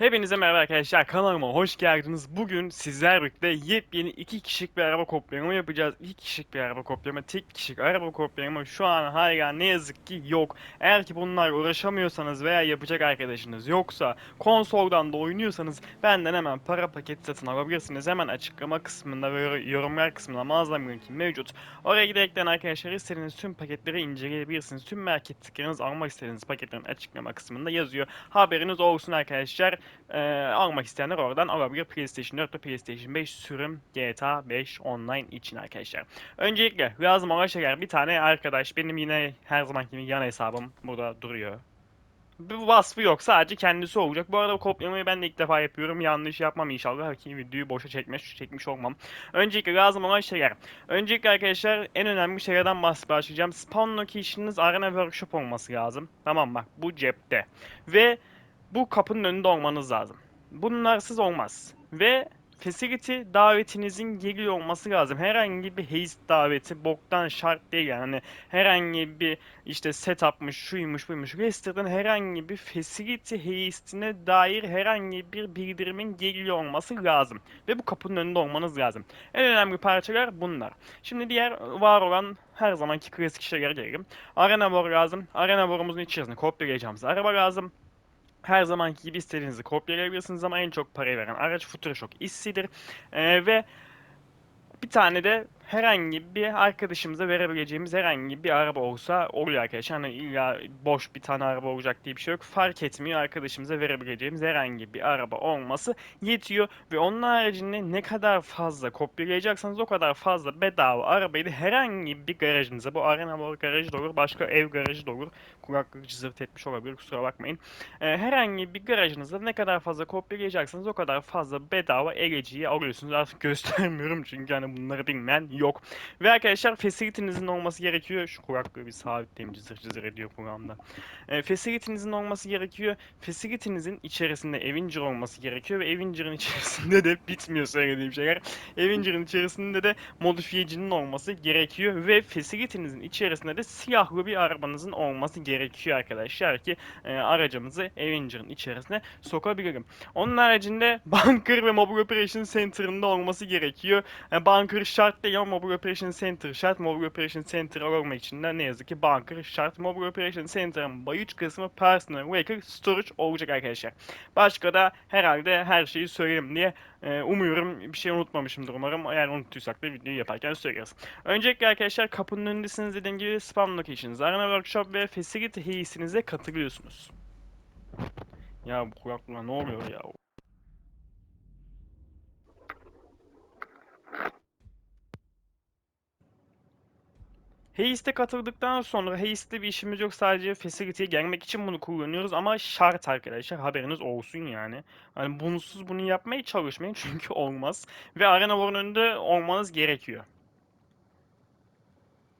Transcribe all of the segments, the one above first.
Hepinize merhaba arkadaşlar kanalıma hoş geldiniz. Bugün sizler birlikte yepyeni iki kişilik bir araba kopyalama yapacağız. İki kişilik bir araba kopyalama, tek kişilik araba kopyalama şu an hala ne yazık ki yok. Eğer ki bunlarla uğraşamıyorsanız veya yapacak arkadaşınız yoksa konsoldan da oynuyorsanız benden hemen para paketi satın alabilirsiniz. Hemen açıklama kısmında ve yor- yorumlar kısmında mağazam linki mevcut. Oraya giderekten arkadaşlar istediğiniz tüm paketleri inceleyebilirsiniz. Tüm merak ettikleriniz almak istediğiniz paketlerin açıklama kısmında yazıyor. Haberiniz olsun arkadaşlar. Ee, almak isteyenler oradan alabilir. PlayStation 4 ve PlayStation 5 sürüm GTA 5 online için arkadaşlar. Öncelikle lazım olan şeyler bir tane arkadaş benim yine her zamanki gibi yan hesabım burada duruyor. Bir vasfı yok sadece kendisi olacak. Bu arada kopyalamayı ben de ilk defa yapıyorum. Yanlış yapmam inşallah ki videoyu boşa çekmiş, çekmiş olmam. Öncelikle lazım olan şeyler. Öncelikle arkadaşlar en önemli şeylerden başlayacağım. Spawn location'ınız Arena Workshop olması lazım. Tamam bak bu cepte. Ve bu kapının önünde olmanız lazım. Bunlarsız olmaz. Ve facility davetinizin geliyor olması lazım. Herhangi bir haste daveti boktan şart değil yani. Hani herhangi bir işte setup'mış, şuymuş, buymuş. Register'dan herhangi bir facility haste'ine dair herhangi bir bildirimin geliyor olması lazım. Ve bu kapının önünde olmanız lazım. En önemli parçalar bunlar. Şimdi diğer var olan her zamanki klasik şeylere gelelim. Arena War lazım. Arena War'umuzun içerisinde kopyalayacağımız araba lazım. Her zamanki gibi istediğinizi kopyalayabilirsiniz ama en çok parayı veren araç Futuroshock Issi'dir. Ee, ve bir tane de herhangi bir arkadaşımıza verebileceğimiz herhangi bir araba olsa oluyor arkadaşlar. Hani illa boş bir tane araba olacak diye bir şey yok. Fark etmiyor arkadaşımıza verebileceğimiz herhangi bir araba olması yetiyor. Ve onun haricinde ne kadar fazla kopyalayacaksanız o kadar fazla bedava arabayı da herhangi bir garajınıza bu Arena World garajı da olur, başka ev garajı da olur. Kulaklık cızırt etmiş olabilir kusura bakmayın. Ee, herhangi bir garajınızda ne kadar fazla kopyalayacaksanız o kadar fazla bedava eleciyi alıyorsunuz. Artık göstermiyorum çünkü hani bunları bilmeyen yok. Ve arkadaşlar facility'nizin olması gerekiyor. Şu kulaklığı bir sabitleyeyim cızır cızır ediyor programda. E, facility'nizin olması gerekiyor. Facility'nizin içerisinde Avenger olması gerekiyor ve Avenger'ın içerisinde de bitmiyor söylediğim şeyler. Avenger'ın içerisinde de modifiyecinin olması gerekiyor ve facility'nizin içerisinde de siyahlı bir arabanızın olması gerekiyor arkadaşlar ki e, aracımızı Avenger'ın içerisine sokabilirim. Onun haricinde Bunker ve Mobile Operation Center'ın da olması gerekiyor. E, Bunker şart değil Mobile Operation Center şart. Mobile Operation Center alabilmek için de ne yazık ki Bunker şart. Mobile Operation Center'ın bayıç kısmı Personal Vehicle Storage olacak arkadaşlar. Başka da herhalde her şeyi söylerim diye e, umuyorum bir şey unutmamışımdır umarım. Eğer unuttuysak da videoyu yaparken söyleriz. Öncelikle arkadaşlar kapının önündesiniz dediğim gibi spam locations, arena workshop ve facility heyisinize katılıyorsunuz. Ya bu kulaklığa ne oluyor ya? Heist'e katıldıktan sonra Heist'te bir işimiz yok sadece facility'ye gelmek için bunu kullanıyoruz ama şart arkadaşlar haberiniz olsun yani. Hani bunsuz bunu yapmaya çalışmayın çünkü olmaz. Ve Arena War'un önünde olmanız gerekiyor.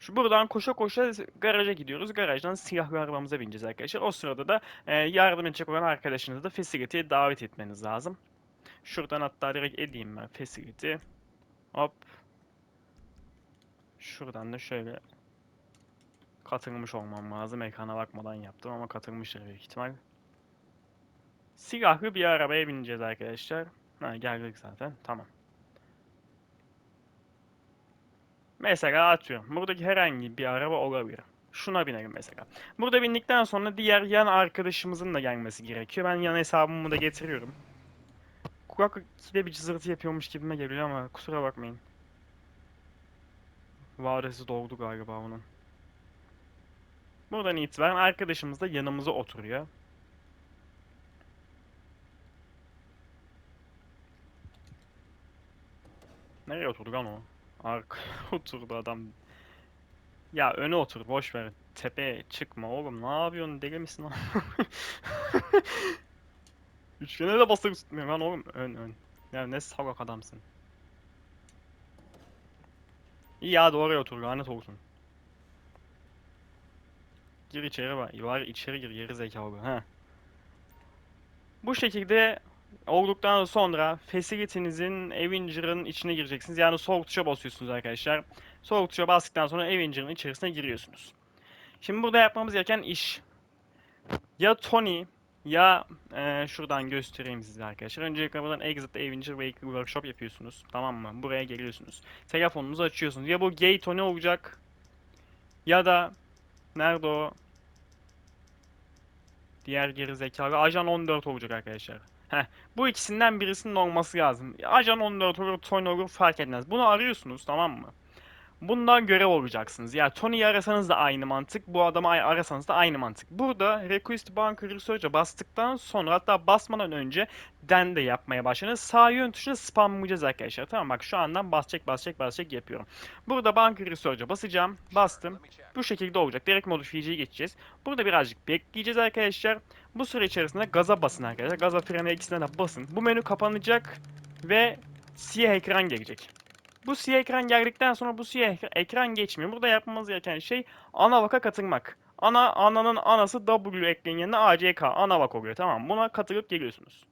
Şu buradan koşa koşa garaja gidiyoruz. Garajdan silahlı arabamıza bineceğiz arkadaşlar. O sırada da e, yardım edecek olan arkadaşınızı da facility'ye davet etmeniz lazım. Şuradan hatta direkt edeyim ben facility. Hop. Şuradan da şöyle katılmış olmam lazım. Ekrana bakmadan yaptım ama katılmıştır büyük ihtimal. Silahlı bir arabaya bineceğiz arkadaşlar. Ha geldik zaten. Tamam. Mesela atıyorum. Buradaki herhangi bir araba olabilir. Şuna binelim mesela. Burada bindikten sonra diğer yan arkadaşımızın da gelmesi gerekiyor. Ben yan hesabımı da getiriyorum. Kulaklık ikide bir cızırtı yapıyormuş gibime geliyor ama kusura bakmayın. Vadesi doldu galiba onun. Buradan itibaren arkadaşımız da yanımıza oturuyor. Nereye oturdu lan o? Arkaya oturdu adam. Ya öne otur boş ver. Tepeye çıkma oğlum. Ne yapıyorsun? Deli misin lan? Üçgene de basıp tutmuyor lan oğlum. Ön ön. Ya ne salak adamsın. İyi hadi oraya otur lanet olsun. Gir içeri bak. Var içeri gir geri zekalı. Ha. Bu şekilde olduktan sonra facility'nizin Avenger'ın içine gireceksiniz. Yani sol tuşa basıyorsunuz arkadaşlar. Sol tuşa bastıktan sonra Avenger'ın içerisine giriyorsunuz. Şimdi burada yapmamız gereken iş ya Tony ya e, şuradan göstereyim size arkadaşlar. Öncelikle buradan Exit Avenger Vehicle Workshop yapıyorsunuz. Tamam mı? Buraya geliyorsunuz. Telefonunuzu açıyorsunuz. Ya bu gate o ne olacak? Ya da nerede o? Diğer geri zekalı Ajan 14 olacak arkadaşlar. Heh, bu ikisinden birisinin olması lazım. Ajan 14 olur, Tony olur fark etmez. Bunu arıyorsunuz tamam mı? Bundan görev olacaksınız. Yani Tony'yi arasanız da aynı mantık, bu adamı arasanız da aynı mantık. Burada Request Banker Research'a bastıktan sonra hatta basmadan önce den de yapmaya başlayın. Sağ yön tuşuna spamlayacağız arkadaşlar. Tamam bak şu andan basacak basacak basacak yapıyorum. Burada Banker Research'a basacağım. Bastım. Bu şekilde olacak. Direkt modifiyeciye geçeceğiz. Burada birazcık bekleyeceğiz arkadaşlar. Bu süre içerisinde gaza basın arkadaşlar. Gaza frene ikisine de basın. Bu menü kapanacak ve siyah ekran gelecek. Bu siyah ekran geldikten sonra bu siyah ekra- ekran geçmiyor. Burada yapmamız gereken şey ana vaka katılmak. Ana ananın anası W ekleyin yerine ACK ana vak oluyor tamam? Buna katılıp geliyorsunuz.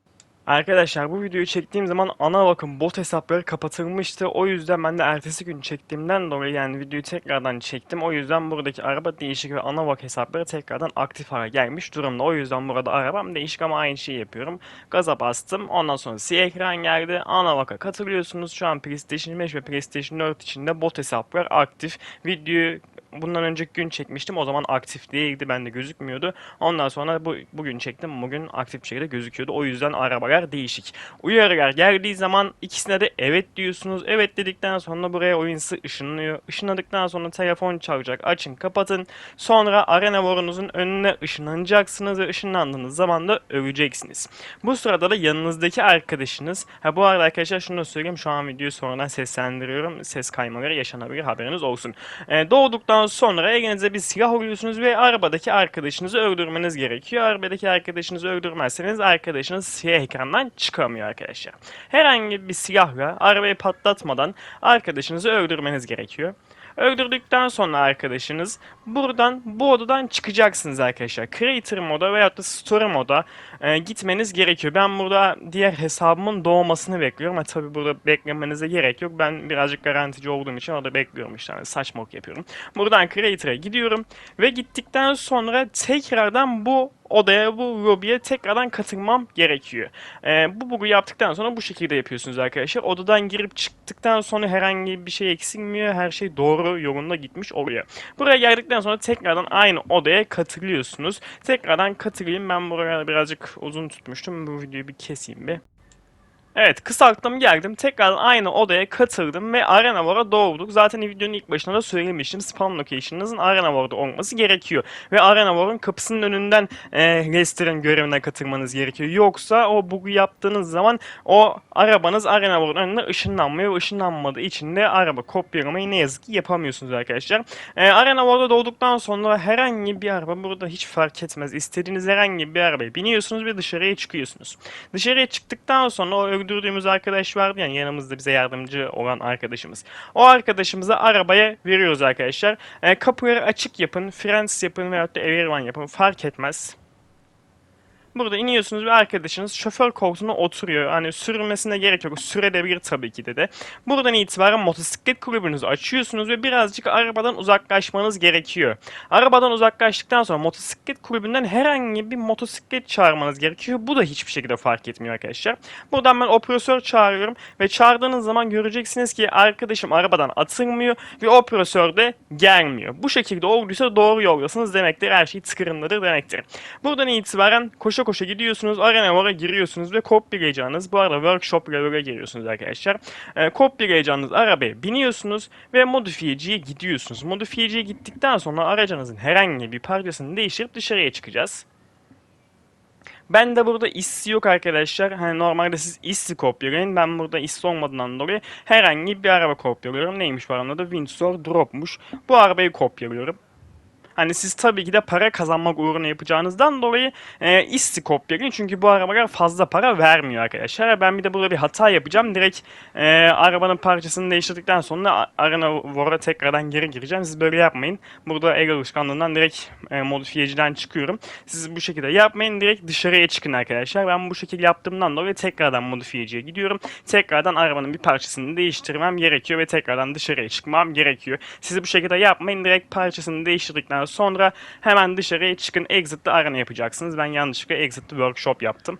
Arkadaşlar bu videoyu çektiğim zaman ana bakın bot hesapları kapatılmıştı. O yüzden ben de ertesi gün çektiğimden dolayı yani videoyu tekrardan çektim. O yüzden buradaki araba değişik ve ana bak hesapları tekrardan aktif hale gelmiş durumda. O yüzden burada arabam değişik ama aynı şeyi yapıyorum. Gaza bastım. Ondan sonra siyah ekran geldi. Ana vaka katılıyorsunuz. Şu an PlayStation 5 ve PlayStation 4 içinde bot hesaplar aktif. Videoyu bundan önceki gün çekmiştim. O zaman aktif değildi. Bende gözükmüyordu. Ondan sonra bu bugün çektim. Bugün aktif bir şekilde gözüküyordu. O yüzden arabalar değişik. Uyarılar geldiği zaman ikisine de evet diyorsunuz. Evet dedikten sonra buraya oyun ışınlıyor. Işınladıktan sonra telefon çalacak. Açın kapatın. Sonra arena borunuzun önüne ışınlanacaksınız ve ışınlandığınız zaman da öleceksiniz. Bu sırada da yanınızdaki arkadaşınız ha bu arada arkadaşlar şunu da söyleyeyim şu an videoyu sonradan seslendiriyorum. Ses kaymaları yaşanabilir haberiniz olsun. Ee, doğduktan sonra elinize bir silah alıyorsunuz ve arabadaki arkadaşınızı öldürmeniz gerekiyor. Arabadaki arkadaşınızı öldürmezseniz arkadaşınız siyah ekrandan çıkamıyor arkadaşlar. Herhangi bir silahla arabayı patlatmadan arkadaşınızı öldürmeniz gerekiyor. Öldürdükten sonra arkadaşınız buradan bu odadan çıkacaksınız arkadaşlar. Creator moda veyahut da Story moda e, gitmeniz gerekiyor. Ben burada diğer hesabımın doğmasını bekliyorum. Ama tabi burada beklemenize gerek yok. Ben birazcık garantici olduğum için orada bekliyorum işte. Yani saçmalık yapıyorum. Buradan Creator'a gidiyorum ve gittikten sonra tekrardan bu odaya, bu lobiye tekrardan katılmam gerekiyor. Ee, bu bug'u yaptıktan sonra bu şekilde yapıyorsunuz arkadaşlar. Odadan girip çıktıktan sonra herhangi bir şey eksilmiyor. Her şey doğru yolunda gitmiş oluyor. Buraya geldikten sonra tekrardan aynı odaya katılıyorsunuz. Tekrardan katılayım. Ben buraya birazcık uzun tutmuştum. Bu videoyu bir keseyim bir. Evet kısalttım geldim tekrardan aynı odaya katıldım ve Arena War'a doğduk. Zaten videonun ilk başında da söylemiştim spawn location'ınızın Arena War'da olması gerekiyor. Ve Arena War'un kapısının önünden e, Lester'ın görevine katılmanız gerekiyor. Yoksa o bug'u yaptığınız zaman o arabanız Arena War'un önüne ışınlanmıyor ve ışınlanmadığı için de araba kopyalamayı ne yazık ki yapamıyorsunuz arkadaşlar. E, Arena War'da doğduktan sonra herhangi bir araba burada hiç fark etmez. İstediğiniz herhangi bir arabaya biniyorsunuz ve dışarıya çıkıyorsunuz. Dışarıya çıktıktan sonra o öldürdüğümüz arkadaş vardı yani yanımızda bize yardımcı olan arkadaşımız. O arkadaşımızı arabaya veriyoruz arkadaşlar. E, kapıları açık yapın, frens yapın veyahut da everyone yapın fark etmez. Burada iniyorsunuz ve arkadaşınız şoför koltuğuna oturuyor. Hani sürmesine gerek yok. Sürebilir tabii ki de. Buradan itibaren motosiklet kulübünüzü açıyorsunuz ve birazcık arabadan uzaklaşmanız gerekiyor. Arabadan uzaklaştıktan sonra motosiklet kulübünden herhangi bir motosiklet çağırmanız gerekiyor. Bu da hiçbir şekilde fark etmiyor arkadaşlar. Buradan ben operatör çağırıyorum ve çağırdığınız zaman göreceksiniz ki arkadaşım arabadan atılmıyor ve operatör de gelmiyor. Bu şekilde olduysa doğru yoldasınız demektir. Her şey tıkırındadır demektir. Buradan itibaren koşa koşa gidiyorsunuz. Arena War'a giriyorsunuz ve kopyalayacağınız bu arada workshop level'e giriyorsunuz arkadaşlar. E, kopyalayacağınız arabaya biniyorsunuz ve modifiyeciye gidiyorsunuz. Modifiyeciye gittikten sonra aracınızın herhangi bir parçasını değiştirip dışarıya çıkacağız. Ben de burada issi yok arkadaşlar. Hani normalde siz issi kopyalayın. Ben burada issi olmadığından dolayı herhangi bir araba kopyalıyorum. Neymiş bu arabada da? Windsor Drop'muş. Bu arabayı kopyalıyorum. Hani siz tabii ki de para kazanmak uğruna yapacağınızdan dolayı e, isti kopyalayın. Çünkü bu arabalar fazla para vermiyor arkadaşlar. Ben bir de burada bir hata yapacağım. Direkt e, arabanın parçasını değiştirdikten sonra a- Arena War'a tekrardan geri gireceğim. Siz böyle yapmayın. Burada el alışkanlığından direkt e, modifiyeciden çıkıyorum. Siz bu şekilde yapmayın. Direkt dışarıya çıkın arkadaşlar. Ben bu şekilde yaptığımdan dolayı tekrardan modifiyeciye gidiyorum. Tekrardan arabanın bir parçasını değiştirmem gerekiyor ve tekrardan dışarıya çıkmam gerekiyor. Siz bu şekilde yapmayın. Direkt parçasını değiştirdikten sonra hemen dışarıya çıkın. Exit'te arena yapacaksınız. Ben yanlışlıkla Exit'te workshop yaptım.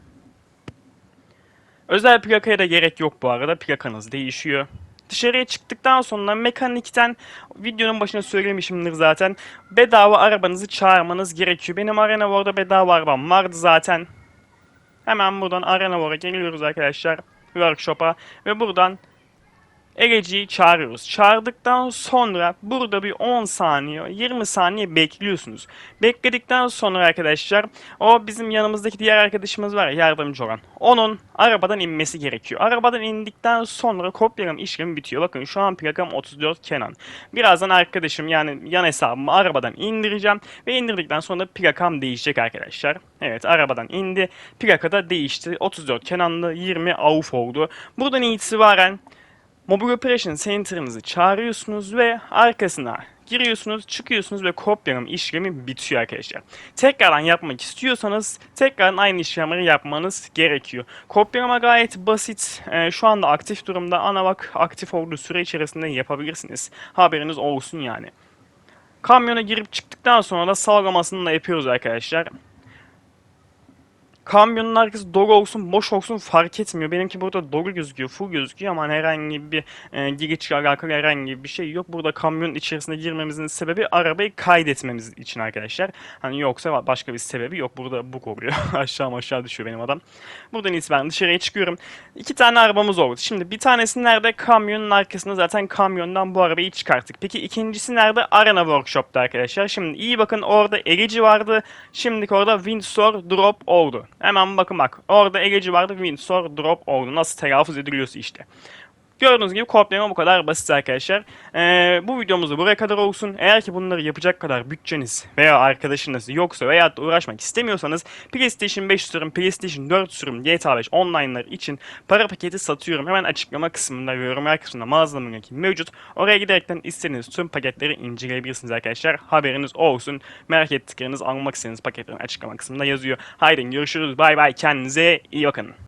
Özel plakaya da gerek yok bu arada. Plakanız değişiyor. Dışarıya çıktıktan sonra mekanikten videonun başına söylemişimdir zaten. Bedava arabanızı çağırmanız gerekiyor. Benim Arena War'da bedava arabam vardı zaten. Hemen buradan Arena War'a geliyoruz arkadaşlar. Workshop'a ve buradan Egeci'yi çağırıyoruz. Çağırdıktan sonra burada bir 10 saniye, 20 saniye bekliyorsunuz. Bekledikten sonra arkadaşlar o bizim yanımızdaki diğer arkadaşımız var ya yardımcı olan. Onun arabadan inmesi gerekiyor. Arabadan indikten sonra kopyalama işlemi bitiyor. Bakın şu an plakam 34 Kenan. Birazdan arkadaşım yani yan hesabımı arabadan indireceğim ve indirdikten sonra plakam değişecek arkadaşlar. Evet arabadan indi. Plaka da değişti. 34 Kenan'lı 20 Avuf oldu. Buradan itibaren Mobile Operation Center'ınızı çağırıyorsunuz ve arkasına giriyorsunuz, çıkıyorsunuz ve kopyalama işlemi bitiyor arkadaşlar. Tekrardan yapmak istiyorsanız tekrardan aynı işlemleri yapmanız gerekiyor. Kopyalama gayet basit. Ee, şu anda aktif durumda. Ana bak aktif olduğu süre içerisinde yapabilirsiniz. Haberiniz olsun yani. Kamyona girip çıktıktan sonra da salgalamasını da yapıyoruz arkadaşlar. Kamyonun arkası dolu olsun boş olsun fark etmiyor. Benimki burada dolu gözüküyor, full gözüküyor ama herhangi bir e, giriş alakalı herhangi bir şey yok. Burada kamyonun içerisine girmemizin sebebi arabayı kaydetmemiz için arkadaşlar. Hani yoksa başka bir sebebi yok. Burada bu oluyor. aşağı aşağı düşüyor benim adam. Buradan itibaren dışarıya çıkıyorum. İki tane arabamız oldu. Şimdi bir tanesi nerede? Kamyonun arkasında zaten kamyondan bu arabayı çıkarttık. Peki ikincisi nerede? Arena Workshop'ta arkadaşlar. Şimdi iyi bakın orada Erici vardı. Şimdiki orada Windsor Drop oldu. Hemen bakın bak. Orada Egeci vardı. Windsor Drop oldu. Nasıl telaffuz ediliyorsa işte. Gördüğünüz gibi kopyalama bu kadar basit arkadaşlar. Ee, bu videomuz buraya kadar olsun. Eğer ki bunları yapacak kadar bütçeniz veya arkadaşınız yoksa veya da uğraşmak istemiyorsanız PlayStation 5 sürüm, PlayStation 4 sürüm, GTA 5 online'lar için para paketi satıyorum. Hemen açıklama kısmında ve yorumlar kısmında mağazamın linki mevcut. Oraya giderekten istediğiniz tüm paketleri inceleyebilirsiniz arkadaşlar. Haberiniz olsun. Merak ettikleriniz almak istediğiniz paketlerin açıklama kısmında yazıyor. Haydi görüşürüz. Bay bay. Kendinize iyi bakın.